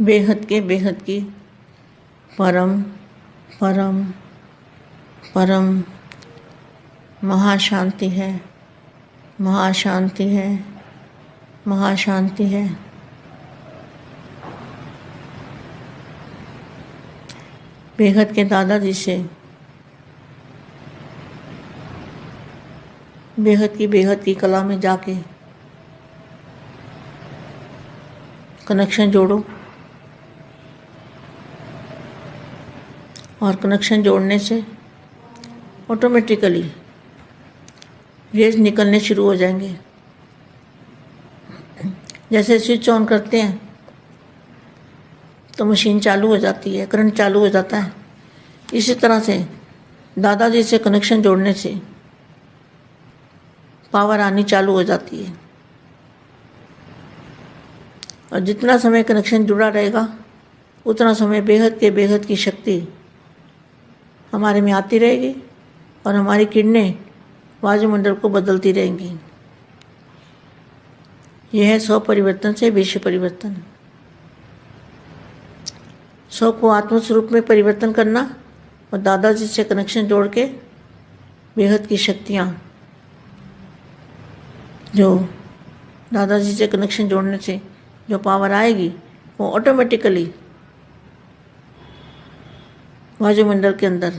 बेहद के बेहद की परम परम परम महाशांति है महाशांति है महाशांति है। बेहद के दादाजी से, बेहद की बेहद की कला में जाके कनेक्शन जोड़ो। और कनेक्शन जोड़ने से ऑटोमेटिकली रेज निकलने शुरू हो जाएँगे। जैसे स्विच ऑन करते हैं तो मशीन चालू हो जाती है करंट चालू हो जाता है। इसी तरह से दादाजी से कनेक्शन जोड़ने से पावर आनी चालू हो जाती है। और जितना समय कनेक्शन जुड़ा रहेगा, उतना समय बेहद के बेहद की शक्ति हमारे में आती रहेगी और हमारी किरणें वायुमंडल को बदलती रहेंगी। यह है स्व परिवर्तन से विश्व परिवर्तन। स्व को आत्मस्वरूप में परिवर्तन करना और दादाजी से कनेक्शन जोड़ के बेहद की शक्तियाँ जो दादाजी से कनेक्शन जोड़ने से जो पावर आएगी, वो ऑटोमेटिकली वायुमंडल के अंदर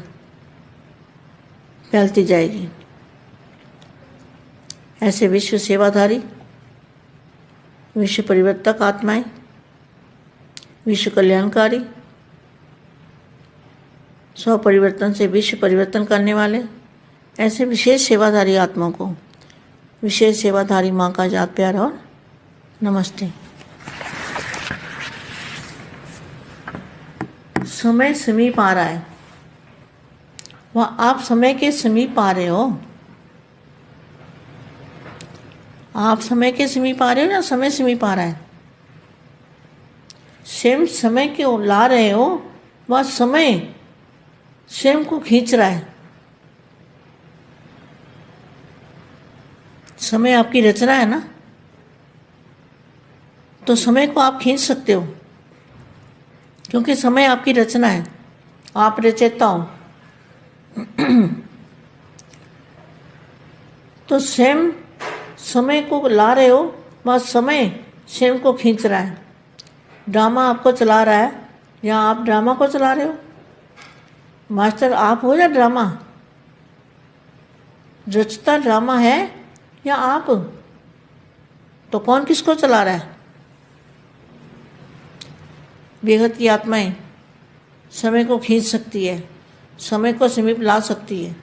फैलती जाएगी। ऐसे विश्व सेवाधारी, विश्व परिवर्तक आत्माएँ, विश्व कल्याणकारी स्व परिवर्तन से विश्व परिवर्तन करने वाले, ऐसे विशेष सेवाधारी आत्माओं को, विशेष सेवाधारी माँ का याद प्यार और नमस्ते। समय समीप आ रहा है। वह आप समय के समीप आ रहे हो? आप समय के समीप आ रहे हो या समय समीप आ रहा है? स्वयं समय के ला रहे हो, वह समय स्वयं को खींच रहा है। समय आपकी रचना है ना? तो समय को आप खींच सकते हो। क्योंकि समय आपकी रचना है। आप रचेता हो। तो स्वयं समय को ला रहे हो वह समय स्वयं को खींच रहा है। ड्रामा आपको चला रहा है, या आप ड्रामा को चला रहे हो? मास्टर, आप हो या ड्रामा? रचता ड्रामा है या आप? तो कौन किसको चला रहा है? बेहद की आत्माएँ समय को खींच सकती है, समय को समीप ला सकती है।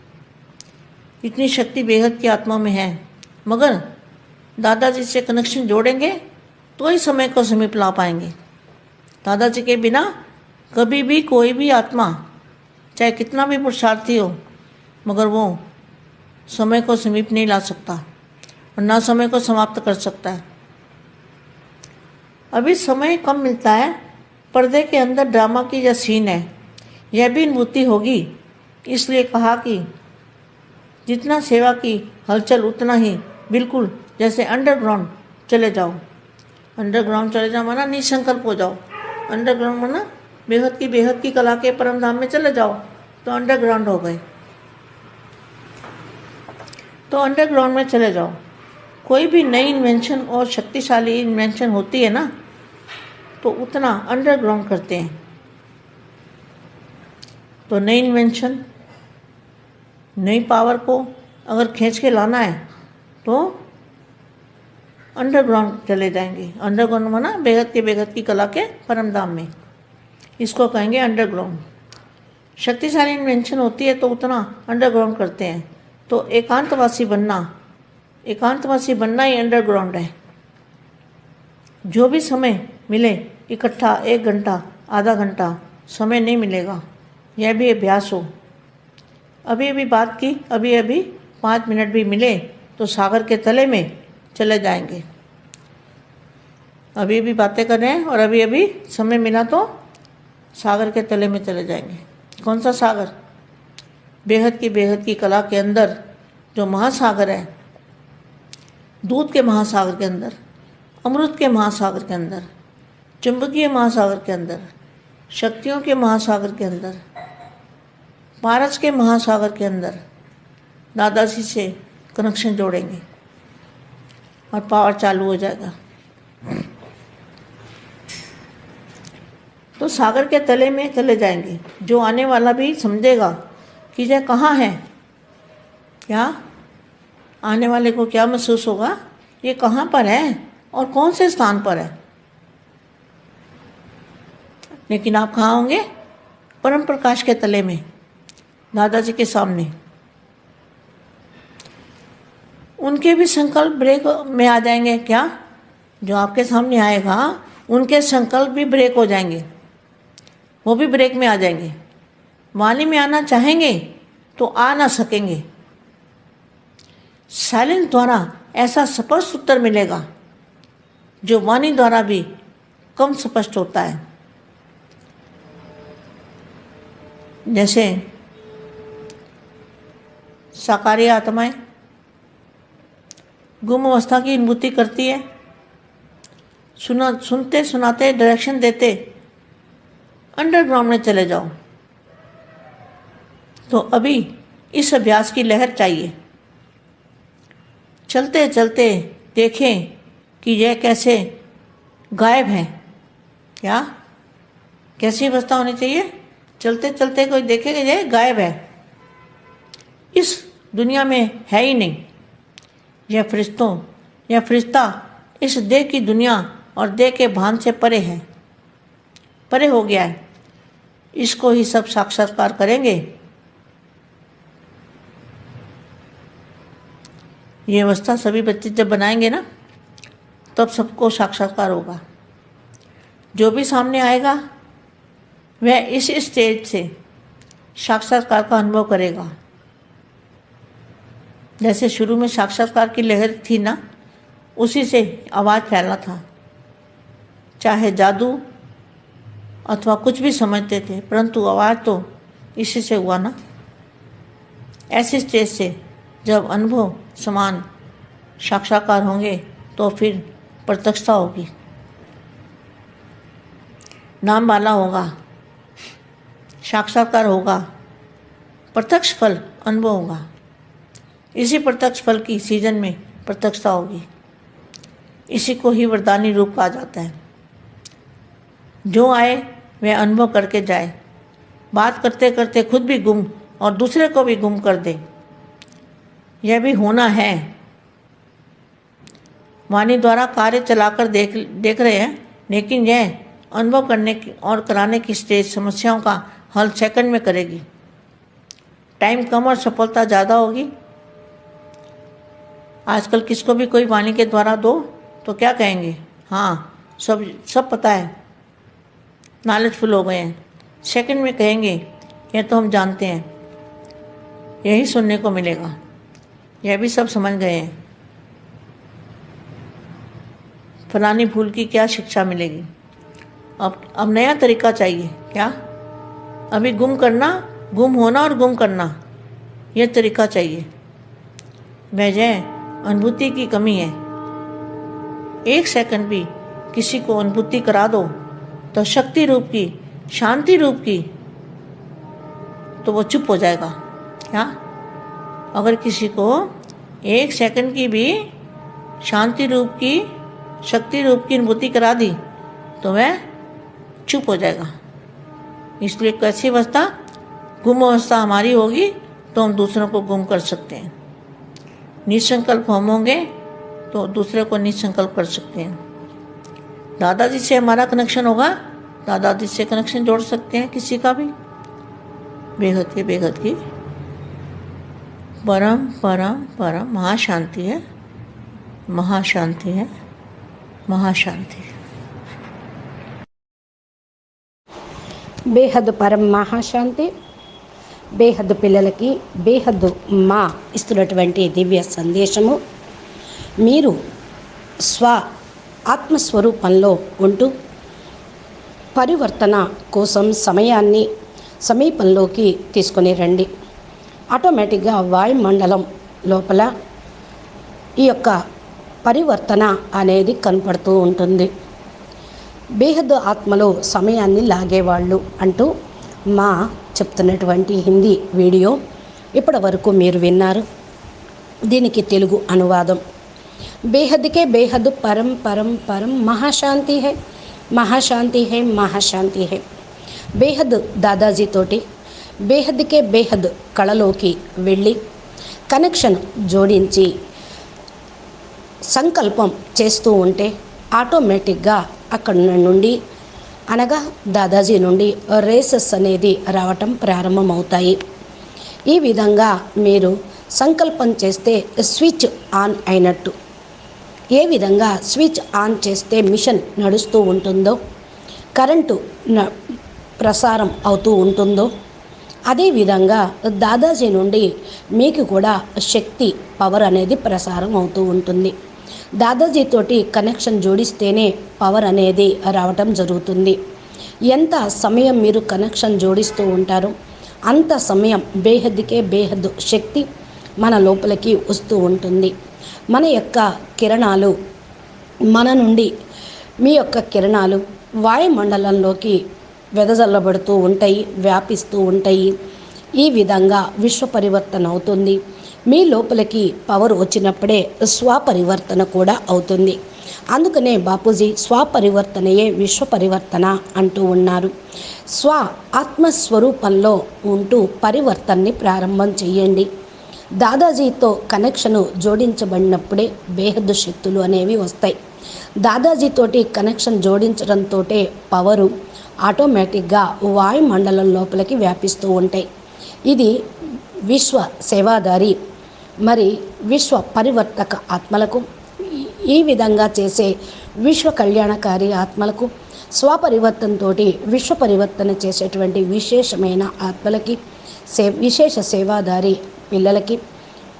इतनी शक्ति बेहद की आत्मा में है। मगर दादाजी से कनेक्शन जोड़ेंगे तो ही समय को समीप ला पाएँगे। दादाजी के बिना कभी भी कोई भी आत्मा, चाहे कितना भी पुरुषार्थी हो, मगर वो समय को समीप नहीं ला सकता और ना समय को समाप्त कर सकता है। अभी समय कम मिलता है पर्दे के अंदर ड्रामा की यह सीन है। यह भी अनुभूति होगी। इसलिए कहा कि जितना सेवा की हलचल, उतना ही बिल्कुल जैसे अंडरग्राउंड चले जाओ। अंडरग्राउंड चले जाओ माना निसंकल्प हो जाओ। अंडरग्राउंड माना बेहद की बेहद की कला के परम धाम में चले जाओ। तो अंडरग्राउंड हो गए। तो अंडरग्राउंड में चले जाओ। कोई भी नई इन्वेंशन और शक्तिशाली इन्वेंशन होती है ना तो उतना अंडरग्राउंड करते हैं। तो नई इन्वेंशन नई पावर को अगर खींच के लाना है तो अंडरग्राउंड चले जाएँगे। अंडरग्राउंड माना बेहद के बेहद की कला के परम धाम में। इसको कहेंगे अंडरग्राउंड शक्तिशाली इन्वेंशन होती है तो उतना अंडरग्राउंड करते हैं। तो एकांतवासी बनना एकांतवासी बनना ही अंडरग्राउंड है। जो भी समय मिले, इकट्ठा एक घंटा, आधा घंटा, समय नहीं मिलेगा। यह भी अभ्यास हो। अभी अभी बात की, अभी अभी पाँच मिनट भी मिले तो सागर के तले में चले जाएँगे। अभी अभी बातें कर रहे हैं और अभी अभी समय मिला तो सागर के तले में चले जाएँगे। कौन सा सागर? बेहद की बेहद की कला के अंदर जो महासागर है, दूध के महासागर के अंदर, अमृत के महासागर के अंदर। चुंबकीय महासागर के अंदर, शक्तियों के महासागर के अंदर, पारस के महासागर के अंदर दादाजी से कनेक्शन जोड़ेंगे और पावर चालू हो जाएगा। तो सागर के तले में चले जाएँगे। जो आने वाला भी समझेगा कि यह कहाँ है। क्या? आने वाले को क्या महसूस होगा? ये कहाँ पर है और कौन से स्थान पर है? लेकिन आप कहाँ होंगे? परम प्रकाश के तले में, दादाजी के सामने। उनके भी संकल्प ब्रेक में आ जाएँगे क्या? जो आपके सामने आएगा, उनके संकल्प भी ब्रेक हो जाएँगे। वो भी ब्रेक में आ जाएँगे। वाणी में आना चाहेंगे तो आ ना सकेंगे। साइलेंस द्वारा ऐसा स्पष्ट उत्तर मिलेगा, जो वाणी द्वारा भी कम स्पष्ट होता है। जैसे साकारी आत्माएँ, गुम अवस्था की अनुभूति करती है। सुना, सुनते, सुनाते डायरेक्शन देते अंडरग्राउंड में चले जाओ। तो अभी इस अभ्यास की लहर चाहिए। चलते चलते देखें कि यह कैसे गायब है। क्या कैसी अवस्था होनी चाहिए? चलते चलते कोई देखेगा ये गायब है। इस दुनिया में है ही नहीं। यह फरिश्तों, यह फरिश्ता इस देह की दुनिया और देह के भान से परे है। परे हो गया है। इसको ही सब साक्षात्कार करेंगे। ये अवस्था सभी बच्चे जब बनाएँगे ना, तब सबको साक्षात्कार होगा। जो भी सामने आएगा वह इस स्टेज से साक्षात्कार का अनुभव करेगा। जैसे शुरू में साक्षात्कार की लहर थी ना, उसी से आवाज़ फैला था। चाहे जादू अथवा कुछ भी समझते थे, परंतु आवाज़ तो इसी से हुआ ना। ऐसे स्टेज से जब अनुभव समान साक्षात्कार होंगे तो फिर प्रत्यक्षता होगी। नाम वाला होगा। साक्षात्कार होगा, प्रत्यक्ष फल अनुभव होगा। इसी प्रत्यक्ष फल की सीज़न में प्रत्यक्षता होगी। इसी को ही वरदानी रूप कहा जाता है। जो आए, वह अनुभव करके जाए। बात करते करते खुद भी गुम और दूसरे को भी गुम कर दे। यह भी होना है। वाणी द्वारा कार्य चलाकर देख देख रहे हैं, लेकिन यह अनुभव करने की और कराने की स्टेज समस्याओं का हल सेकंड में करेगी। टाइम कम और सफलता ज़्यादा होगी। आजकल किसको भी कोई वाणी के द्वारा दो तो क्या कहेंगे? हाँ सब सब पता है। नॉलेजफुल हो गए हैं। सेकंड में कहेंगे यह तो हम जानते हैं। यही सुनने को मिलेगा। यह भी सब समझ गए हैं। फलानी भूल की क्या शिक्षा मिलेगी? अब अब नया तरीका चाहिए, क्या? अभी गुम करना, गुम होना और गुम करना यह तरीका चाहिए। वजह अनुभूति की कमी है। एक सेकंड भी किसी को अनुभूति करा दो तो शक्ति रूप की, शांति रूप की तो वो चुप हो जाएगा। क्या? अगर किसी को एक सेकंड की भी शांति रूप की, शक्ति रूप की अनुभूति करा दी तो वह चुप हो जाएगा। इसलिए कैसी अवस्था? गुम अवस्था हमारी होगी तो हम दूसरों को गुम कर सकते हैं। निसंकल्प हम होंगे तो दूसरे को निसंकल्प कर सकते हैं। दादाजी से हमारा कनेक्शन होगा, दादाजी से कनेक्शन जोड़ सकते हैं किसी का भी। बेहद की बेहद की परम परम परम, महाशांति है। महाशांति है। महाशांति। బేహద్దు పరం మహాశాంతి బేహద్దు పిల్లలకి బేహద్దు మా ఇస్తున్నటువంటి దివ్య సందేశము. మీరు స్వ ఆత్మస్వరూపంలో ఉంటూ పరివర్తన కోసం సమయాన్ని సమీపంలోకి తీసుకొని రండి. ఆటోమేటిక్గా వాయుమండలం లోపల ఈ యొక్క పరివర్తన అనేది కనపడుతూ ఉంటుంది. బేహద్దు ఆత్మలో సమయాన్ని లాగేవాళ్ళు అంటూ మా చెప్తున్నటువంటి హిందీ వీడియో ఇప్పటి వరకు మీరు విన్నారు. దీనికి తెలుగు అనువాదం. బేహద్కే బేహద్ పరం పరం పరం మహాశాంతి హే మహాశాంతి హే మహాశాంతి హే. బేహద్ దాదాజీ తోటి బేహద్కే బేహద్ కళలోకి వెళ్ళి కనెక్షన్ జోడించి సంకల్పం చేస్తూ ఉంటే ఆటోమేటిక్గా అక్కడ నుండి అనగా దాదాజీ నుండి రేసెస్ అనేది రావటం ప్రారంభమవుతాయి. ఈ విధంగా మీరు సంకల్పం చేస్తే స్విచ్ ఆన్ అయినట్టు. ఏ విధంగా స్విచ్ ఆన్ చేస్తే మిషన్ నడుస్తూ ఉంటుందో కరెంటు న- ప్రసారం అవుతూ ఉంటుందో అదేవిధంగా దాదాజీ నుండి మీకు కూడా శక్తి పవర్ అనేది ప్రసారం అవుతూ ఉంటుంది. దాదాజీ తోటి కనెక్షన్ జోడిస్తేనే పవర్ అనేది రావటం జరుగుతుంది. ఎంత సమయం మీరు కనెక్షన్ జోడిస్తూ ఉంటారో అంత సమయం బేహద్దుకే బేహద్దు శక్తి మన లోపలికి వస్తూ ఉంటుంది. మన యొక్క కిరణాలు మన నుండి మీ యొక్క కిరణాలు వాయుమండలంలోకి వెదజల్లబడుతూ ఉంటాయి వ్యాపిస్తూ ఉంటాయి. ఈ విధంగా విశ్వ పరివర్తన అవుతుంది. మీ లోపలికి పవర్ వచ్చినప్పుడే స్వపరివర్తన కూడా అవుతుంది. అందుకనే బాపూజీ స్వపరివర్తనయే విశ్వ పరివర్తన అంటూ ఉన్నారు. స్వ ఆత్మస్వరూపంలో ఉంటూ పరివర్తనని ప్రారంభం చేయండి దాదాజీతో కనెక్షను జోడించబడినప్పుడే బేహద్దు శక్తులు అనేవి వస్తాయి. దాదాజీతోటి కనెక్షన్ జోడించడంతో పవరు ఆటోమేటిక్గా వాయుమండలం లోపలికి వ్యాపిస్తూ ఉంటాయి. ఇది విశ్వ సేవాదారి మరి విశ్వ పరివర్తక ఆత్మలకు ఈ- విధంగా చేసే విశ్వ కళ్యాణకారి ఆత్మలకు స్వపరివర్తనతో విశ్వ పరివర్తన చేసేటువంటి విశేషమైన ఆత్మలకి సే విశేష సేవాదారి పిల్లలకి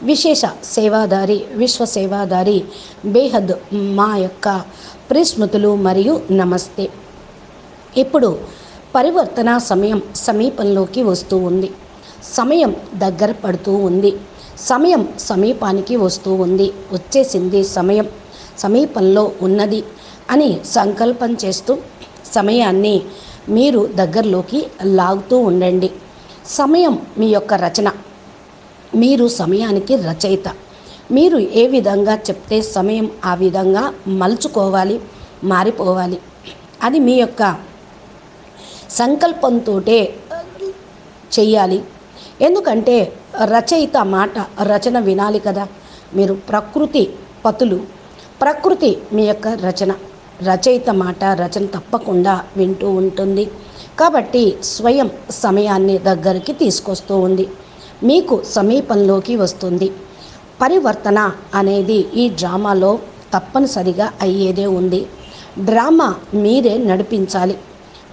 విశేష సేవాదారి విశ్వ సేవాదారి బేహద్ మా యొక్క ప్రిస్మృతులు మరియు నమస్తే. ఇప్పుడు పరివర్తన సమయం సమీపంలోకి వస్తూ ఉంది. సమయం దగ్గర పడుతూ ఉంది. సమయం సమీపానికి వస్తూ ఉంది. వచ్చేసింది సమయం. సమీపంలో ఉన్నది అని సంకల్పం చేస్తూ సమయాన్ని మీరు దగ్గరలోకి లాగుతూ ఉండండి. సమయం మీ యొక్క రచన. మీరు సమయానికి రచయిత. మీరు ఏ విధంగా చెప్తే సమయం ఆ విధంగా మలుచుకోవాలి మారిపోవాలి. అది మీ యొక్క సంకల్పంతో చేయాలి. ఎందుకంటే రచయిత మాట రచన వినాలి కదా. మీరు ప్రకృతి పతులు. ప్రకృతి మీ యొక్క రచన. రచయిత మాట రచన తప్పకుండా వింటూ ఉంటుంది. కాబట్టి స్వయం సమయాన్ని దగ్గరికి తీసుకొస్తూ ఉంది. మీకు సమీపంలోకి వస్తుంది. పరివర్తన అనేది ఈ డ్రామాలో తప్పనిసరిగా అయ్యేదే ఉంది. డ్రామా మీరే నడిపించాలి.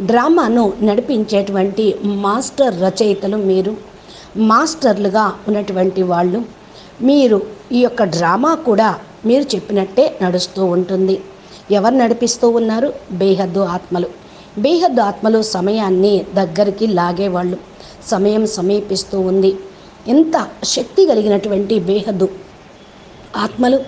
డ్రామాను నడిపించేటువంటి మాస్టర్ రచయితలు మీరు. మాస్టర్లుగా ఉన్నటువంటి వాళ్ళు మీరు ఈ యొక్క డ్రామా కూడా మీరు చెప్పినట్టే నడుస్తూ ఉంటుంది. ఎవరు నడిపిస్తూ ఉన్నారు? బేహద్దు ఆత్మలు. బేహద్దు ఆత్మలు సమయాన్ని దగ్గరికి లాగేవాళ్ళు. సమయం సమీపిస్తూ ఉంది. ఎంత శక్తి కలిగినటువంటి బేహద్దు ఆత్మలు.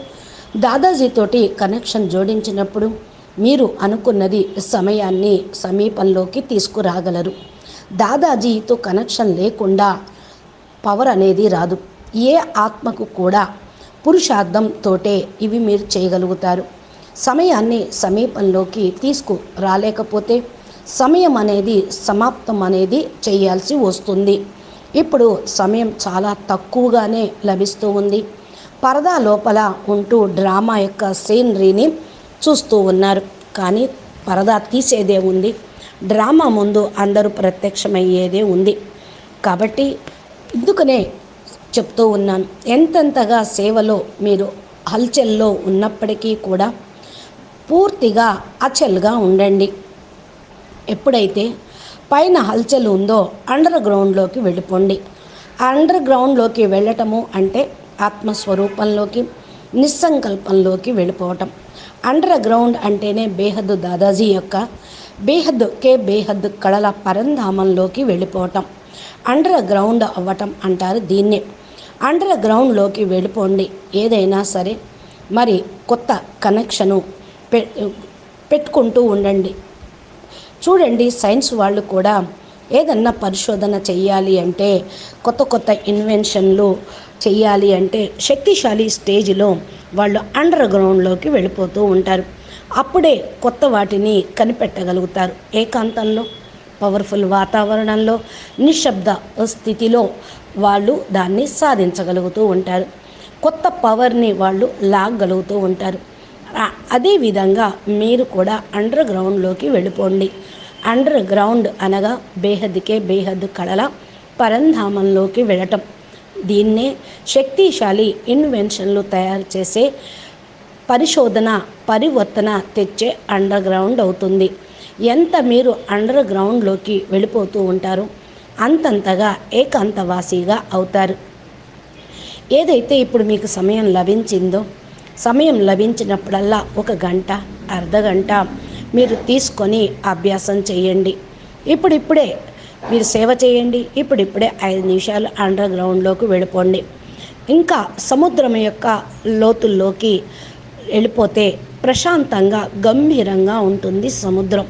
దాదాజీతోటి కనెక్షన్ జోడించినప్పుడు మీరు అనుకున్నది సమయాన్ని సమీపంలోకి తీసుకురాగలరు. దాదాజీతో కనెక్షన్ లేకుండా పవర్ అనేది రాదు. ఏ ఆత్మకు కూడా పురుషార్థంతోటే ఇవి మీరు చేయగలుగుతారు. సమయాన్ని సమీపంలోకి తీసుకు రాలేకపోతే సమయం అనేది సమాప్తం అనేది చేయాల్సి వస్తుంది. ఇప్పుడు సమయం చాలా తక్కువగానే లభిస్తూ ఉంది. పరదా లోపల ఉంటూ డ్రామా యొక్క సీనరీని చూస్తూ ఉన్నారు. కానీ పరదా తీసేదే ఉంది. డ్రామా ముందు అందరూ ప్రత్యక్షమయ్యేదే ఉంది. కాబట్టి ఇందుకనే చెప్తూ ఉన్నాను. ఎంతెంతగా సేవలో మీరు హల్చల్లో ఉన్నప్పటికీ కూడా పూర్తిగా అచల్గా ఉండండి. ఎప్పుడైతే పైన హల్చల్ ఉందో అండర్ గ్రౌండ్లోకి వెళ్ళిపోండి. అండర్ గ్రౌండ్లోకి వెళ్ళటము అంటే ఆత్మస్వరూపంలోకి నిస్సంకల్పంలోకి వెళ్ళిపోవటం. అండర్ గ్రౌండ్ అంటేనే బేహద్దు దాదాజీ యొక్క బేహద్దు కే బేహద్దు కళల పరంధామంలోకి వెళ్ళిపోవటం. అండర్ గ్రౌండ్ అవ్వటం అంటారు దీన్నే. అండర్ గ్రౌండ్లోకి వెళ్ళిపోండి. ఏదైనా సరే మరి కొత్త కనెక్షను పె పెట్టుకుంటూ ఉండండి. చూడండి సైన్స్ వాళ్ళు కూడా ఏదన్నా పరిశోధన చెయ్యాలి అంటే కొత్త కొత్త ఇన్వెన్షన్లు చెయ్యాలి అంటే శక్తిశాలి స్టేజ్లో వాళ్ళు అండర్ గ్రౌండ్లోకి వెళ్ళిపోతూ ఉంటారు. అప్పుడే కొత్త వాటిని కనిపెట్టగలుగుతారు. ఏకాంతంలో పవర్ఫుల్ వాతావరణంలో నిశ్శబ్ద స్థితిలో వాళ్ళు దాన్ని సాధించగలుగుతూ ఉంటారు. కొత్త పవర్ని వాళ్ళు లాగలుగుతూ ఉంటారు. అదేవిధంగా మీరు కూడా అండర్ గ్రౌండ్లోకి వెళ్ళిపోండి. అండర్ గ్రౌండ్ అనగా బేహద్కే బేహద్ కళల పరంధామంలోకి వెళ్ళటం. దీన్నే శక్తిశాలి ఇన్వెన్షన్లు తయారు చేసే పరిశోధన పరివర్తన తెచ్చే అండర్ గ్రౌండ్ అవుతుంది. ఎంత మీరు అండర్ గ్రౌండ్లోకి వెళ్ళిపోతూ ఉంటారో అంతంతగా ఏకాంతవాసిగా అవుతారు. ఏదైతే ఇప్పుడు మీకు సమయం లభించిందో సమయం లభించినప్పుడల్లా ఒక గంట అర్ధగంట మీరు తీసుకొని అభ్యాసం చేయండి. ఇప్పుడిప్పుడే మీరు సేవ చేయండి ఇప్పుడిప్పుడే ఐదు నిమిషాలు అండర్ గ్రౌండ్లోకి వెళ్ళిపోండి. ఇంకా సముద్రం యొక్క లోతుల్లోకి వెళ్ళిపోతే ప్రశాంతంగా గంభీరంగా ఉంటుంది సముద్రం.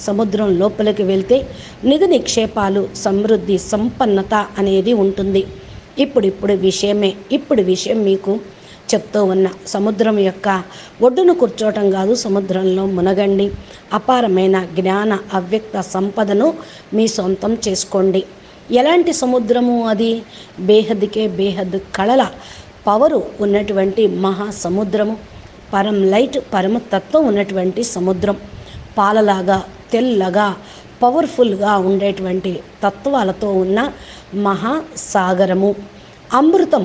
సముద్రం లోపలికి వెళ్తే నిధి నిక్షేపాలు సమృద్ధి సంపన్నత అనేది ఉంటుంది. ఇప్పుడిప్పుడు విషయమే ఇప్పుడు విషయం మీకు చెప్తూ ఉన్న సముద్రం యొక్క ఒడ్డున కూర్చోవటం కాదు సముద్రంలో మునగండి. అపారమైన జ్ఞాన అవ్యక్త సంపదను మీ సొంతం చేసుకోండి. ఎలాంటి సముద్రము అది? బేహద్కే బేహద్దు కళల పవరు ఉన్నటువంటి మహాసముద్రము. పరం లైట్ పరమ తత్వం ఉన్నటువంటి సముద్రం. పాలలాగా తెల్లగా పవర్ఫుల్గా ఉండేటువంటి తత్వాలతో ఉన్న మహాసాగరము. అమృతం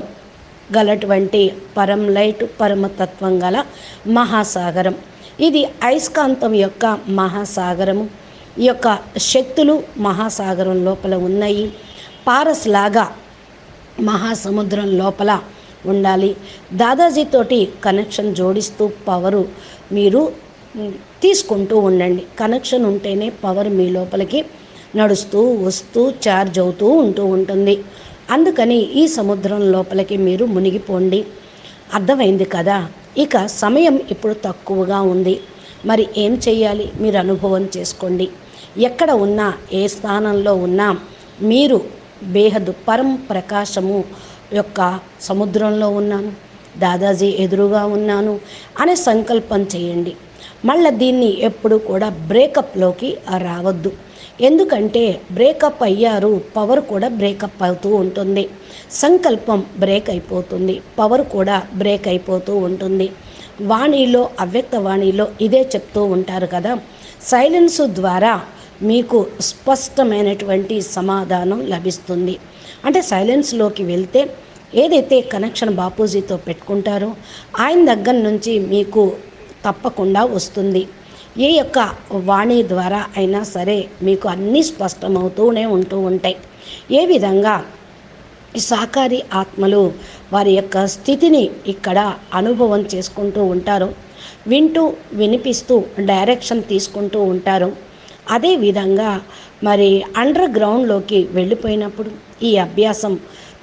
గలటువంటి పరం లైట్ పరమతత్వం గల మహాసాగరం. ఇది అయస్కాంతం యొక్క మహాసాగరము. ఈ యొక్క శక్తులు మహాసాగరం లోపల ఉన్నాయి. పారస్ లాగా మహాసముద్రం లోపల ఉండాలి. దాదాజీతోటి కనెక్షన్ జోడిస్తూ పవరు మీరు తీసుకుంటూ ఉండండి. కనెక్షన్ ఉంటేనే పవర్ మీ లోపలికి నడుస్తూ వస్తూ ఛార్జ్ అవుతూ ఉంటూ ఉంటుంది. అందుకని ఈ సముద్రం లోపలికి మీరు మునిగిపోండి. అర్థమైంది కదా? ఇక సమయం ఇప్పుడు తక్కువగా ఉంది. మరి ఏం చేయాలి మీరు అనుభవం చేసుకోండి. ఎక్కడ ఉన్నా ఏ స్థానంలో ఉన్నా మీరు బేహదు పరం ప్రకాశము యొక్క సముద్రంలో ఉన్నాను. దాదాజీ ఎదురుగా ఉన్నాను అనే సంకల్పం చేయండి. మళ్ళీ దీన్ని ఎప్పుడు కూడా బ్రేకప్లోకి రావద్దు. ఎందుకంటే బ్రేకప్ అయ్యారు పవర్ కూడా బ్రేకప్ అవుతూ ఉంటుంది. సంకల్పం బ్రేక్ అయిపోతుంది పవర్ కూడా బ్రేక్ అయిపోతూ ఉంటుంది. వాణిలో అవ్యక్త వాణిలో ఇదే చెప్తూ ఉంటారు కదా. సైలెన్స్ ద్వారా మీకు స్పష్టమైనటువంటి సమాధానం లభిస్తుంది. అంటే సైలెన్స్లోకి వెళ్తే ఏదైతే కనెక్షన్ బాపూజీతో పెట్టుకుంటారో ఆయన దగ్గర నుంచి మీకు తప్పకుండా వస్తుంది. ఏ యొక్క వాణి ద్వారా అయినా సరే మీకు అన్నీ స్పష్టమవుతూనే ఉంటూ ఉంటాయి. ఏ విధంగా ఈ సాకారి ఆత్మలు వారి యొక్క స్థితిని ఇక్కడ అనుభవం చేసుకుంటూ ఉంటారు వింటూ వినిపిస్తూ డైరెక్షన్ తీసుకుంటూ ఉంటారు అదేవిధంగా మరి అండర్ గ్రౌండ్లోకి వెళ్ళిపోయినప్పుడు ఈ అభ్యాసం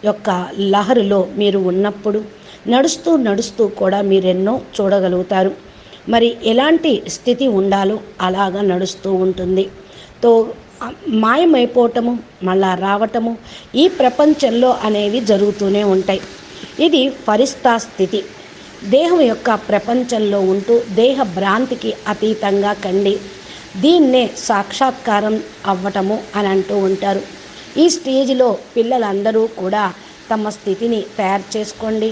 యొక్క లహరిలో మీరు ఉన్నప్పుడు నడుస్తూ నడుస్తూ కూడా మీరెన్నో చూడగలుగుతారు. మరి ఎలాంటి స్థితి ఉండాలో అలాగా నడుస్తూ ఉంటుంది. తో మాయమైపోవటము మళ్ళా రావటము ఈ ప్రపంచంలో అనేవి జరుగుతూనే ఉంటాయి. ఇది ఫరిస్తా స్థితి. దేహం యొక్క ప్రపంచంలో ఉంటూ దేహ భ్రాంతికి అతీతంగా కండి. దీన్నే సాక్షాత్కారం అవ్వటము అని అంటూ ఉంటారు. ఈ స్టేజ్లో పిల్లలందరూ కూడా తమ స్థితిని తయారు చేసుకోండి.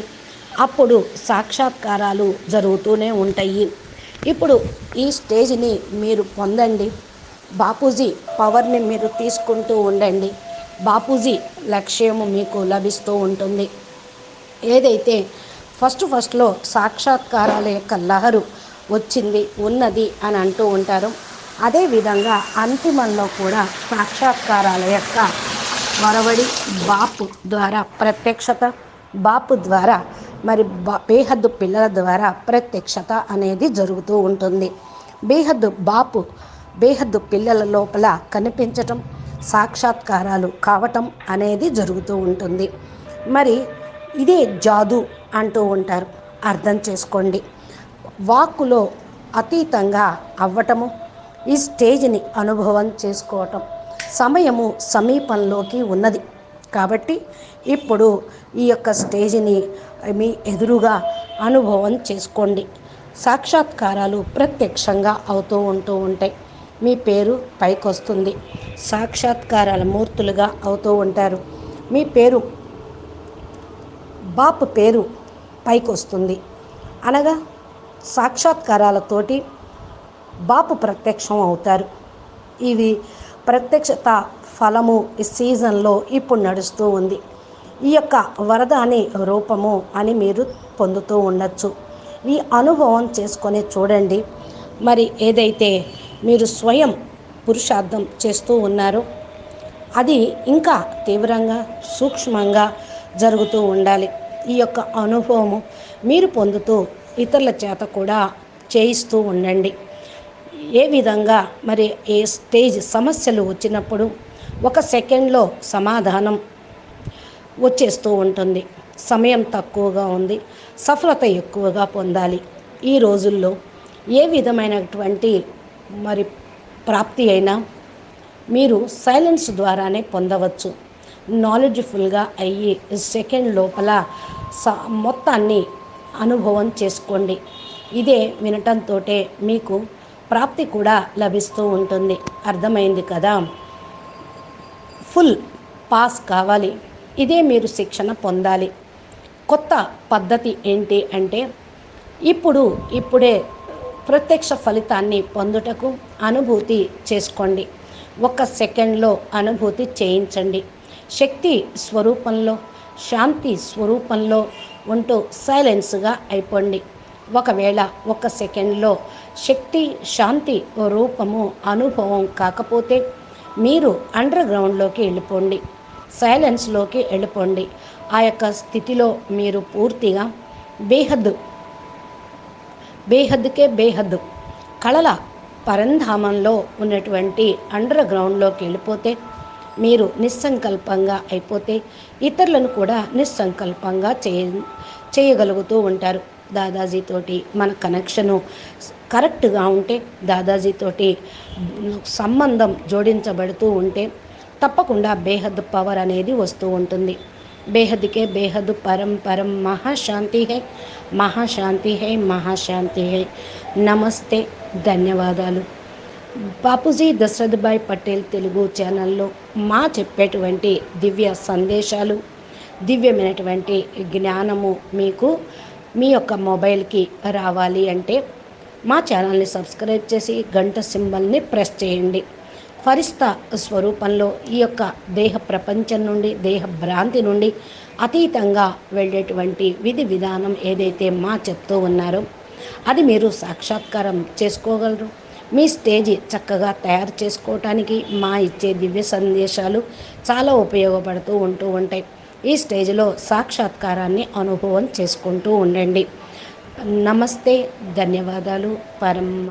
అప్పుడు సాక్షాత్కారాలు జరుగుతూనే ఉంటాయి. ఇప్పుడు ఈ స్టేజ్ని మీరు పొందండి. బాపూజీ పవర్ని మీరు తీసుకుంటూ ఉండండి. బాపూజీ లక్ష్యము మీకు లభిస్తూ ఉంటుంది. ఏదైతే ఫస్ట్ ఫస్ట్లో సాక్షాత్కారాల యొక్క లహరు వచ్చింది ఉన్నది అని అంటూ ఉంటారు. అదేవిధంగా అంతిమంలో కూడా సాక్షాత్కారాల యొక్క వరవడి బాపు ద్వారా ప్రత్యక్షత బాపు ద్వారా మరి బా బేహద్దు పిల్లల ద్వారా ప్రత్యక్షత అనేది జరుగుతూ ఉంటుంది. బేహద్దు బాపు బేహద్దు పిల్లల లోపల కనిపించటం సాక్షాత్కారాలు కావటం అనేది జరుగుతూ ఉంటుంది. మరి ఇదే జాదు అంటూ ఉంటారు. అర్థం చేసుకోండి. వాక్కులో అతీతంగా అవ్వటము ఈ స్టేజ్ని అనుభవం చేసుకోవటం సమయము సమీపంలోకి ఉన్నది. కాబట్టి ఇప్పుడు ఈ యొక్క స్టేజ్ని మీ ఎదురుగా అనుభవం చేసుకోండి. సాక్షాత్కారాలు ప్రత్యక్షంగా అవుతూ ఉంటూ ఉంటాయి. మీ పేరు పైకి వస్తుంది సాక్షాత్కారాల మూర్తులుగా అవుతూ ఉంటారు. మీ పేరు బాపు పేరు పైకొస్తుంది. అనగా సాక్షాత్కారాలతోటి బాపు ప్రత్యక్షం అవుతారు. ఇవి ప్రత్యక్షత ఫలము ఈ సీజన్లో ఇప్పుడు నడుస్తూ ఉంది. ఈ యొక్క వరద అనే రూపము అని మీరు పొందుతూ ఉండొచ్చు. ఈ అనుభవం చేసుకొని చూడండి. మరి ఏదైతే మీరు స్వయం పురుషార్థం చేస్తూ ఉన్నారో అది ఇంకా తీవ్రంగా సూక్ష్మంగా జరుగుతూ ఉండాలి. ఈ యొక్క అనుభవము మీరు పొందుతూ ఇతరుల చేత కూడా చేయిస్తూ ఉండండి. ఏ విధంగా మరి ఏ స్టేజ్ సమస్యలు వచ్చినప్పుడు ఒక సెకండ్లో సమాధానం వచ్చేస్తూ ఉంటుంది. సమయం తక్కువగా ఉంది. సఫలత ఎక్కువగా పొందాలి. ఈ రోజుల్లో ఏ విధమైనటువంటి మరి ప్రాప్తి అయినా మీరు సైలెన్స్ ద్వారానే పొందవచ్చు. నాలెడ్జ్ఫుల్గా అయ్యి సెకండ్ లోపల స మొత్తాన్ని అనుభవం చేసుకోండి. ఇదే వినటంతో మీకు ప్రాప్తి కూడా లభిస్తూ ఉంటుంది. అర్థమైంది కదా? ఫుల్ పాస్ కావాలి. ఇదే మీరు శిక్షణ పొందాలి. కొత్త పద్ధతి ఏంటి అంటే ఇప్పుడు ఇప్పుడే ప్రత్యక్ష ఫలితాన్ని పొందుటకు అనుభూతి చేసుకోండి. ఒక సెకండ్లో అనుభూతి చేయించండి. శక్తి స్వరూపంలో శాంతి స్వరూపంలో ఉంటూ సైలెన్స్గా అయిపోండి. ఒకవేళ ఒక సెకండ్లో శక్తి శాంతి రూపము అనుభవం కాకపోతే మీరు అండర్ గ్రౌండ్లోకి వెళ్ళిపోండి. సైలెన్స్లోకి వెళ్ళిపోండి. ఆ యొక్క స్థితిలో మీరు పూర్తిగా బేహద్దు. బేహద్దుకే బేహద్దు. కళల పరంధామంలో ఉన్నటువంటి అండర్ గ్రౌండ్లోకి వెళ్ళిపోతే మీరు నిస్సంకల్పంగా అయిపోతే ఇతరులను కూడా నిస్సంకల్పంగా చేయ చేయగలుగుతూ ఉంటారు. దాదాజీతోటి మన కనెక్షను కరెక్ట్గా ఉంటే దాదాజీతోటి సంబంధం జోడించబడుతూ ఉంటే తప్పకుండా బేహద్ పవర్ అనేది వస్తూ ఉంటుంది. బేహద్కే బేహద్ పరం పరం మహాశాంతి హై మహాశాంతి హై మహాశాంతి హై. నమస్తే ధన్యవాదాలు. బాపూజీ దశరథ్భాయ్ పటేల్ తెలుగు ఛానల్లో మా చెప్పేటువంటి దివ్య సందేశాలు దివ్యమైనటువంటి జ్ఞానము మీకు మీ యొక్క మొబైల్కి రావాలి అంటే మా ఛానల్ని సబ్స్క్రైబ్ చేసి గంట సింబల్ని ప్రెస్ చేయండి. ఫరిస్త స్వరూపంలో ఈ యొక్క దేహ ప్రపంచం నుండి దేహ భ్రాంతి నుండి అతీతంగా వెళ్ళేటువంటి విధి విధానం ఏదైతే మా చెప్తూ ఉన్నారో అది మీరు సాక్షాత్కారం చేసుకోగలరు. మీ స్టేజి చక్కగా తయారు చేసుకోవటానికి మా ఇచ్చే దివ్య సందేశాలు చాలా ఉపయోగపడుతూ ఉంటూ ఉంటాయి. ఈ స్టేజ్లో సాక్షాత్కారాన్ని అనుభవం చేసుకుంటూ ఉండండి. నమస్తే ధన్యవాదాలు. పరమ